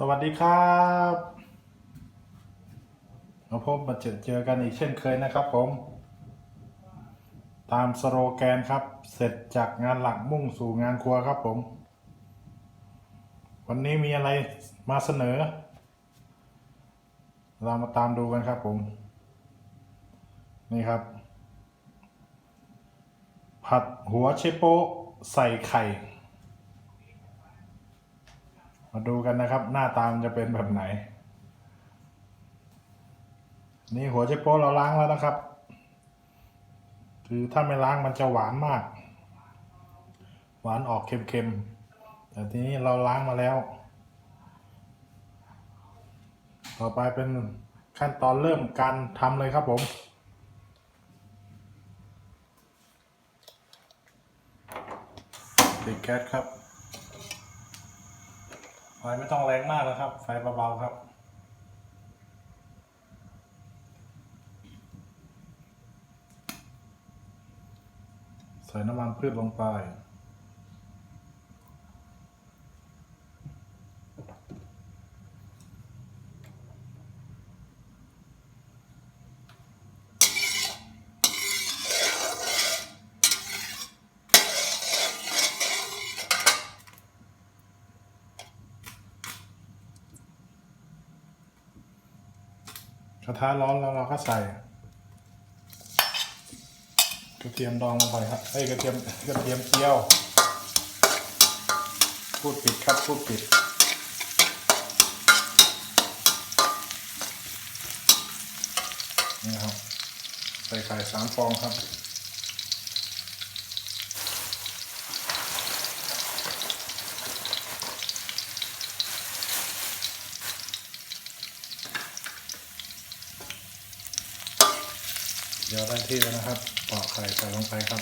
สวัสดีครับมาพบมาเจอเจอกันอีกเช่นเคยนะครับผม ตามสโลแกนครับ เสร็จจากงานหลักมุ่งสู่งานครัวครับผม วันนี้มีอะไรมาเสนอ เรามาตามดูกันครับผม นี่ครับ ผัดหัวเชโปใส่ไข่ มาดูกันนะครับ หน้าตามจะเป็นแบบไหน นี่หัวเชโป๊ะเราล้างแล้วนะครับ คือถ้าไม่ล้างมันจะหวานมาก หวานออกเค็มๆ แต่ทีนี้เราล้างมาแล้ว ต่อไปเป็นขั้นตอนเริ่มการทำเลยครับผมติดแก๊สครับ ไฟไม่ต้องแรงมากนะครับ ไฟเบาๆครับ ใส่น้ำมันพืชลงไป กระทะร้อนแล้วเราก็ใส่ กระเทียมดองลงไปครับเอ้ยกระเทียมกระเทียมเจียว พูดปิดครับพูดปิดนี่ครับใส่ไข่สามฟองครับ ดี๋ยวได้ที่แล้วนะครับปอกไข่ใส่ลงไปครับ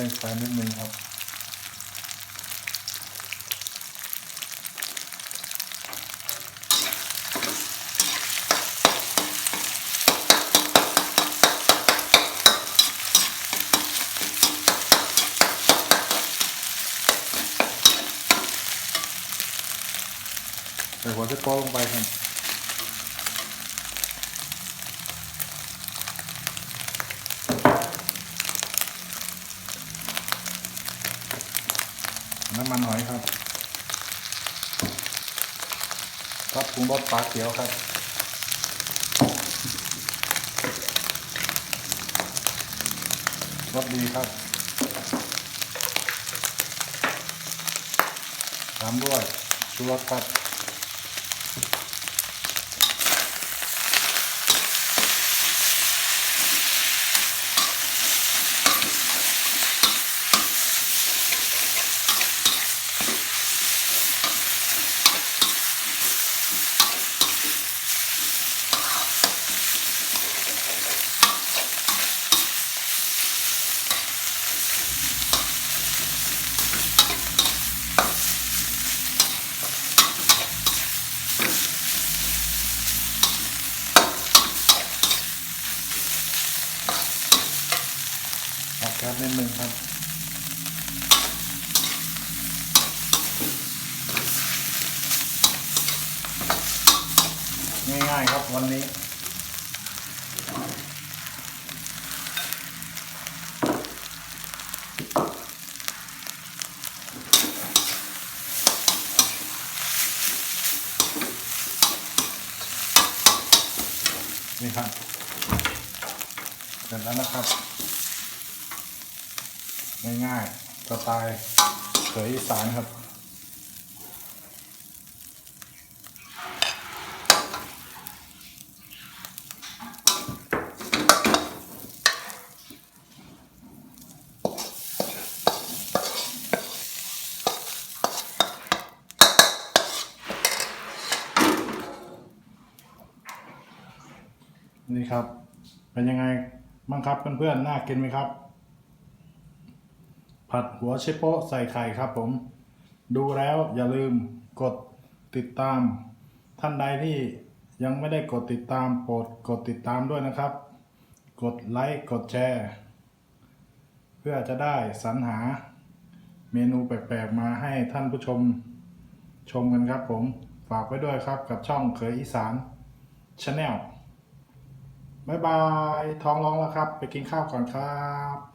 เร่งไฟนิดนึงครับใส่หัวเชโป้ลงไปครับ น้ำมันหอยครับครับปรุงรสปลาเขียวครับรสดีครับตามด้วยชูรสครับ ออกแก๊สนิดนึงครับง่ายๆครับวันนี้นี่ครับ สร็จแล้วนะครับ ง่ายๆสไตล์เขยอีสานครับนี่ครับ เป็นยังไง บ้างครับเพื่อนๆน่ากินไหมครับ ผัดหัวเชโปะใส่ไข่ครับผม ดูแล้วอย่าลืมกดติดตาม ท่านใดที่ยังไม่ได้กดติดตามโปรดกดติดตามด้วยนะครับ กดไลค์กดแชร์ เพื่อจะได้สรรหาเมนูแปลกๆมาให้ท่านผู้ชมชมกันครับผม ฝากไว้ด้วยครับกับช่องเคยอีสานชาแนล บายบายท้องร้องแล้วครับ ไปกินข้าวก่อนครับ